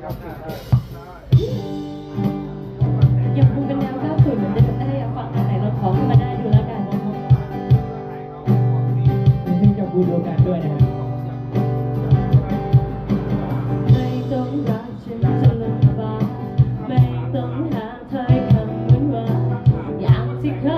ยังคงเป็นแนวก้เหมือนเดิมแต่ยากฟังอันไหนลองขอขึ้นมาได้ดูแล้วกันนะที่จะพูดดีกันด้วยนะไม่ต้องรักฉันจนลำบาไม่ต้องหาถ้อยคำเหมือนว่าอย่างที่เคย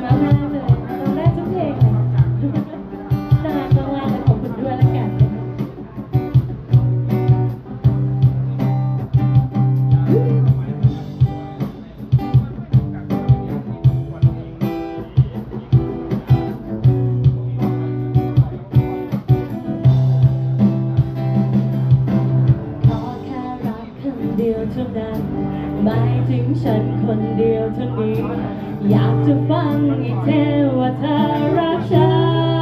Thank you. ถึงฉันคนเดียวเท่านี้ อยากจะฟังอีกเทว่าเธอรักฉัน